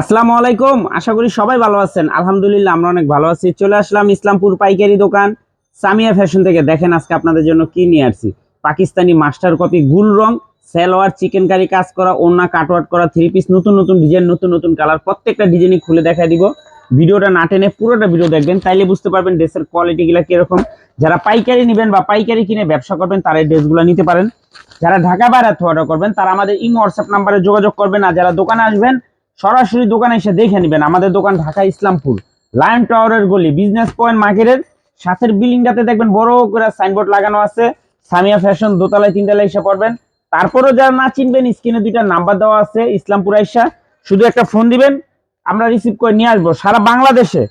আসসালামু আলাইকুম, আশা করি সবাই ভালো আছেন। আলহামদুলিল্লাহ, আমরা অনেক ভালো আছি। চলে আসলাম ইসলামপুর পাইকারি দোকান, সামিয়া ফ্যাশন থেকে। দেখেন আজকে আপনাদের জন্য কি নিয়ে আসছি। পাকিস্তানি মাস্টার কপি, গুল রং, সালোয়ার, চিকেন কারি কাজ করা ওন্না কাটওয়ার্ট করা থ্রি পিস নতুন নতুন ডিজাইন নতুন নতুন কালার প্রত্যেকটা ডিজাইনই খুলে দেখা দিব। ভিডিওটা না টেনে পুরোটা ভিডিও দেখবেন, তাইলে বুঝতে পারবেন ড্রেসের কোয়ালিটিগুলো কীরকম। যারা পাইকারি নেবেন বা পাইকারি কিনে ব্যবসা করবেন, তারা এই ড্রেসগুলো নিতে পারেন। যারা ঢাকা বাইরে অর্ডার করবেন, তারা আমাদের ইমো হোয়াটসঅ্যাপ নাম্বারে যোগাযোগ করবেন। আর যারা দোকানে আসবেন সরাসরি দোকানে এসে দেখে নেবেন আমাদের দোকান ঢাকা ইসলামপুর। লায়ন টাওয়ারের গলি বিজনেস পয়েন্ট মার্কেটের সাথের বিল্ডিংটাতে দেখবেন বড় করে সাইনবোর্ড লাগানো আছে। সামিয়া ফ্যাশন দোতলায় তিনতলায় এসে পড়বেন। তারপরেও যারা না চিনবেন, স্ক্রিনে দুইটা নাম্বার দেওয়া আছে, ইসলামপুর আইসা। শুধু একটা ফোন দিবেন, আমরা রিসিভ করে নিয়ে আসব। সারা বাংলাদেশে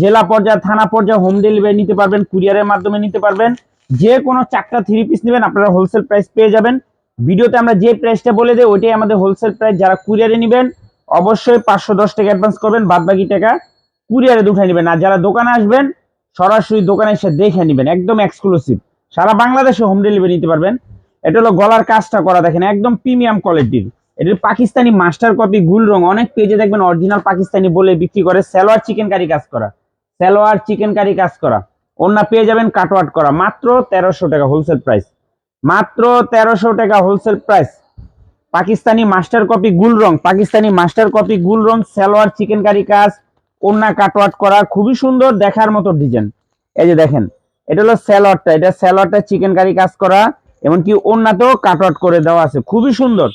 জেলা পর্যায়ে, থানা পর্যায়ে হোম ডেলিভারি নিতে পারবেন কুরিয়ারের মাধ্যমে নিতে পারবেন। যে কোনো চারটা থ্রি পিস নেবেন, আপনারা হোলসেল প্রাইস পেয়ে যাবেন। ভিডিওতে আমরা যে প্রাইসটা বলে দেই, ওইটাই আমাদের হোলসেল প্রাইস যারা কুরিয়ারে নেবেন অবশ্যই পাঁচশো দশ টাকা অ্যাডভান্স করবেন বাদ বাকি টাকা কুরিয়ারে দুঠাই নেবেন। আর যারা দোকানে আসবেন, সরাসরি দোকানে এসে দেখে নেবেন, একদম এক্সক্লুসিভ সারা বাংলাদেশে হোম ডেলিভারি নিতে পারবেন। এটা হলো গলার কাজটা করা, দেখেন, একদম প্রিমিয়াম কোয়ালিটির এটির পাকিস্তানি মাস্টার কপি গুল রং, অনেক পেজে দেখবেন অরিজিনাল পাকিস্তানি বলে বিক্রি করে, সালোয়ার চিকেন কারি কাজ করা। সালোয়ার চিকেন কারি কাজ করা। অন্য পেয়ে যাবেন কাটওয়াট করা। মাত্র তেরোশো টাকা হোলসেল প্রাইস মাত্র তেরোশো টাকা wholesale price Pakistani master copy গুল রং, পাকিস্তানি মাস্টার কপি গুল রং, সালোয়ার, চিকেন কারি কাজ ওন্না কাটওয়াট করা, খুবই সুন্দর দেখার মতো ডিজাইন এই যে দেখেন, এটা হলো স্যালোয়ারটা এটা স্যালোয়ারটা চিকেন কারি কাজ করা, এমনকি ওন্নাতেও কাটওয়াট করে দেওয়া আছে, খুবই সুন্দর।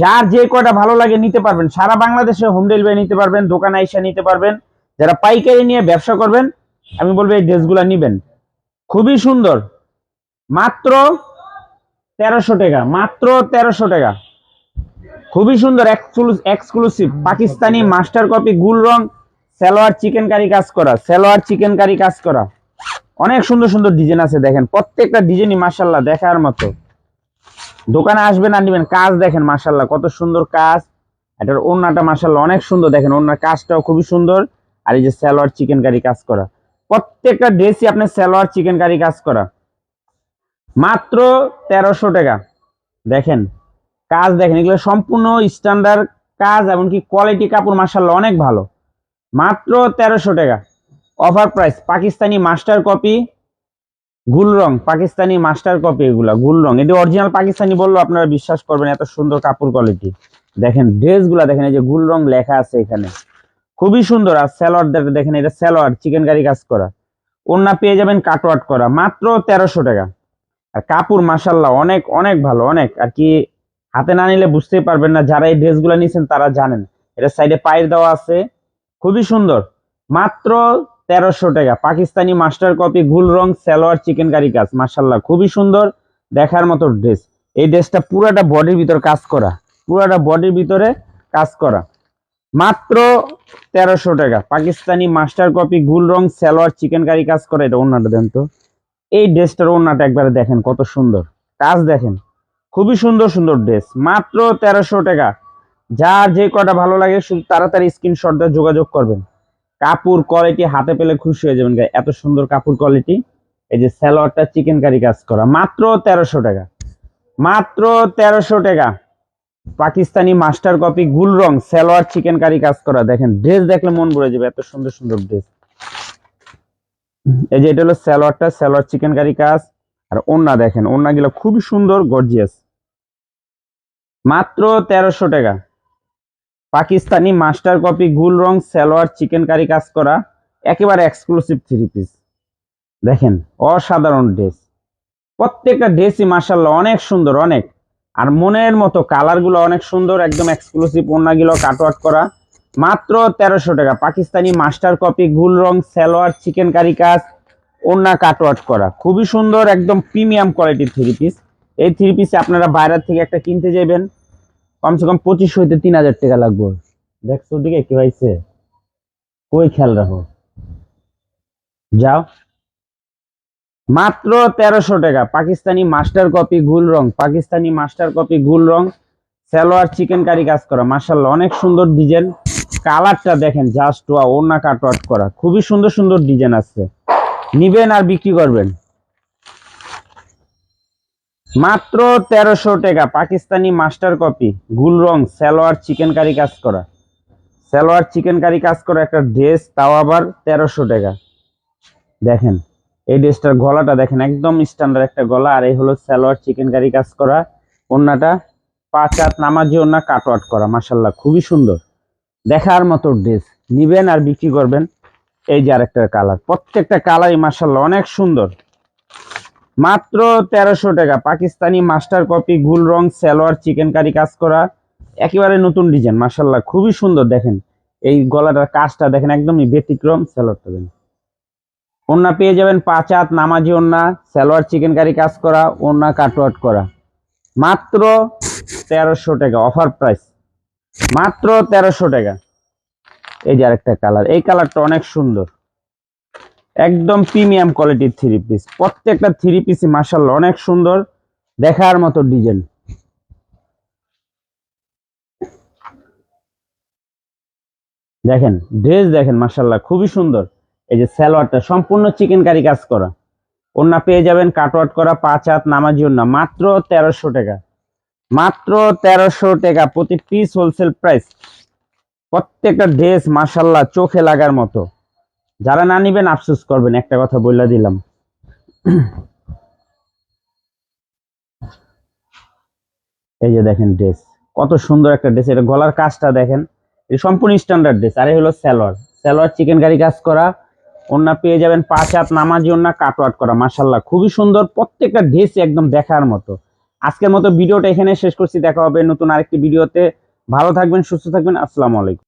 যার যে কয়টা ভালো লাগে নিতে পারবেন, সারা বাংলাদেশে হোম ডেলিভারি নিতে পারবেন, দোকানে এসে নিতে পারবেন, যারা পাইকারি নিয়ে ব্যবসা করবেন, আমি বলব এই ড্রেসগুলো নিবেন। খুবই সুন্দর। মাত্র তেরোশো টাকা, মাত্র তেরোশো টাকা। খুবই সুন্দর এক্সক্লুসিভ পাকিস্তানি মাস্টার কপি গুল রং সালোয়ার চিকেন কারি কাজ করা সালোয়ার চিকেন কারি কাজ করা। অনেক সুন্দর সুন্দর ডিজাইন আছে দেখেন প্রত্যেকটা ডিজাইনই মাসাল্লাহ দেখার মতো। দোকানে আসবেন আর নিবেন কাজ দেখেন মাসাল্লাহ কত সুন্দর কাজ। এটার ওড়নাটা মাসাল্লাহ অনেক সুন্দর দেখেন ওড়নার কাজটাও খুবই সুন্দর। আর এই যে সালোয়ার চিকেন কারি কাজ করা প্রত্যেকটা ড্রেসই আপনার সালোয়ার চিকেন কারি কাজ করা। মাত্র তেরোশো টাকা দেখেন। কাজ দেখেন, এগুলো সম্পূর্ণ স্ট্যান্ডার্ড কাজ এমনকি কোয়ালিটি কাপড় মাসাল্লাহ অনেক ভালো। মাত্র তেরোশো টাকা। Offer price Pakistani master copy গুল রং, পাকিস্তানি মাস্টার কপি এগুলা, গুল রং। এটি অরিজিনাল পাকিস্তানি বলল আপনারা বিশ্বাস করবেন, এত সুন্দর কাপড় কোয়ালিটি দেখেন, ড্রেসগুলা দেখেন, এই যে গুল রং লেখা আছে এখানে। খুবই সুন্দর, আর স্যালোয়ার দেখেন, এটা স্যালোয়ার চিকেন কারি কাজ করা। ওন্না পেয়ে যাবেন কাটওয়াট করা, মাত্র তেরোশো টাকা। আর কাপড় মাসাল্লাহ অনেক অনেক ভালো, অনেক। আর কি হাতে না নিলে বুঝতেই পারবেন না, যারা এই ড্রেসগুলো নিয়েছেন তারা জানেন। এটা সাইডে পায়ের দেওয়া আছে, খুবই সুন্দর। মাত্র তেরোশো টাকা, পাকিস্তানি মাস্টার কপি গুল রং, সালোয়ার চিকেন কারি কাজ মাসাল্লাহ খুবই সুন্দর, দেখার মতো ড্রেস এই ড্রেসটা পুরাটা বডির ভিতর কাজ করা, পুরাটা বডির ভিতরে কাজ করা। মাত্র তেরোশো টাকা, পাকিস্তানি মাস্টার কপি গুল রং, সালোয়ার চিকেন কারি কাজ করা, এটা ওনাটা দেন তো। এই ড্রেসটার ওনাটা একবারে দেখেন কত সুন্দর। কাজ দেখেন খুবই সুন্দর সুন্দর ড্রেস মাত্র তেরোশো টাকা। যার যে কটা ভালো লাগে, শুধু তাড়াতাড়ি স্ক্রিনশট দিয়ে যোগাযোগ করবেন। কাপড় কোয়ালিটি হাতে পেলে খুশি হয়ে যাবেন গায়ে এত সুন্দর কাপড় কোয়ালিটি এই যে স্যালোয়ারটা চিকেন কারি কাজ করা। মাত্র তেরোশো টাকা। মাত্র তেরোশো টাকা। পাকিস্তানি মাস্টার কপি গুল রং সালোয়ার চিকেন কারি কাজ করা। দেখেন ড্রেস দেখলে মন ভরে যাবে, এত সুন্দর সুন্দর ড্রেস এই যে এটা হলো সালোয়ারটা, সালোয়ার চিকেন কারি কাজ। আর ওন্না দেখেন ওন্না গুলো খুবই সুন্দর গর্জিয়াস মাত্র তেরোশো টাকা। পাকিস্তানি মাস্টার কপি গুল রং, সালোয়ার, চিকেন কারি কাজ করা, একেবারে এক্সক্লুসিভ থ্রি পিস দেখেন, অসাধারণ ড্রেস প্রত্যেকটা ড্রেসই মাসাল্লাহ অনেক সুন্দর, অনেক। আর মনের মতো কালারগুলো অনেক সুন্দর, একদম এক্সক্লুসিভ ওন্নাগুলো কাটওয়াট করা। মাত্র তেরোশো টাকা। পাকিস্তানি মাস্টার কপি গুল রং, সালোয়ার, চিকেন কারি কাজ ওন্না কাটওয়াট করা। খুবই সুন্দর, একদম প্রিমিয়াম কোয়ালিটির থ্রি পিস এই থ্রি পিসে আপনারা বাইরের থেকে একটা কিনতে যাবেন। কমসে কম পঁচিশশো হইতে তিন হাজার টাকা লাগবে। দেখছ দিকে কি হয়েছে কই খেয়াল রাখো। যাও। মাত্র তেরোশো টাকা। পাকিস্তানি মাস্টার কপি, গুল রং। পাকিস্তানি মাস্টার কপি, গুল রং। সালোয়ার, চিকেন কারি কাজ করা। মার্শাল্লাহ অনেক সুন্দর ডিজাইন। কালারটা দেখেন, জাস্ট ওয়া ওনা কাটওয়াট করা। খুবই সুন্দর সুন্দর ডিজাইন আছে। নিবেন আর বিক্রি করবেন। মাত্র তেরোশো টাকা, পাকিস্তানি মাস্টার কপি, গুল রং, সালোয়ার চিকেন কারি কাজ করা। সালোয়ার চিকেন কারি কাজ করা একটা ড্রেস, তাও আবার তেরোশো টাকা। দেখেন, এই ড্রেসটার গলাটা দেখেন, একদম স্ট্যান্ডার্ড একটা গলা, আর এই হলো সালোয়ার চিকেন কারি কাজ করা। ওন্নাটা পাঁচ হাত নামাজি ওন্না কাটওয়াট করা মাসাল্লাহ খুবই সুন্দর। দেখার মতো ড্রেস, নিবেন আর বিক্রি করবেন। এই যে আরেকটা কালার, প্রত্যেকটা কালারই মাসাল্লাহ অনেক সুন্দর। মাত্র তেরোশো টাকা। পাকিস্তানি মাস্টার কপি, গুল রং, সালোয়ার, চিকেন কারি কাজ করা, একেবারে নতুন ডিজাইন মাসাল্লাহ খুবই সুন্দর, দেখেন। এই গলাটার কাজটা দেখেন, একদমই ব্যতিক্রম সালোয়ারটা, দেখেন। ওন্না পেয়ে যাবেন পাঁচ হাত নামাজি ওন্না সালোয়ার, চিকেন কারি কাজ করা ওন্না কাটওয়াট করা। মাত্র তেরোশো টাকা, অফার প্রাইস। মাত্র তেরোশো টাকা। এই যে আরেকটা কালার, এই কালারটা অনেক সুন্দর। একদম প্রিমিয়াম কোয়ালিটির থ্রি পিস প্রত্যেকটা থ্রি পিসই মাসাল্লাহ অনেক সুন্দর, দেখার মতো ডিজাইন দেখেন ড্রেস দেখেন মাসাল্লাহ খুবই সুন্দর। এই যে সালোয়ারটা, সম্পূর্ণ চিকেন কারি কাজ করা। ওন্না পেয়ে যাবেন কাটওয়াট করা, পাঁচ হাত নামাজি ওন্না মাত্র তেরোশো টাকা। মাত্র তেরোশো টাকা, প্রতি পিস হোলসেল প্রাইস প্রত্যেকটা ড্রেস মাসাল্লাহ চোখে লাগার মতো। যারা না নিবেন, আফসোস করবেন, একটা কথা বললা দিলাম। এই যে দেখেন ড্রেস, কত সুন্দর একটা ড্রেস, এটা গলার কাজটা দেখেন, এটা সম্পূর্ণ স্ট্যান্ডার্ড ড্রেস, আর এই হলো সালোয়ার। সালোয়ার চিকেন কারি কাজ করা ওন্না পেয়ে যাবেন পাঁচ হাত নামাজি ওন্না কাটওয়াট করা মাসাল্লাহ খুবই সুন্দর, প্রত্যেকটা ড্রেস একদম দেখার মতো। আজকের মতো ভিডিওটা এখানে শেষ করছি, দেখা হবে নতুন আরেকটি ভিডিওতে। ভালো থাকবেন, সুস্থ থাকবেন, আসসালামু আলাইকুম।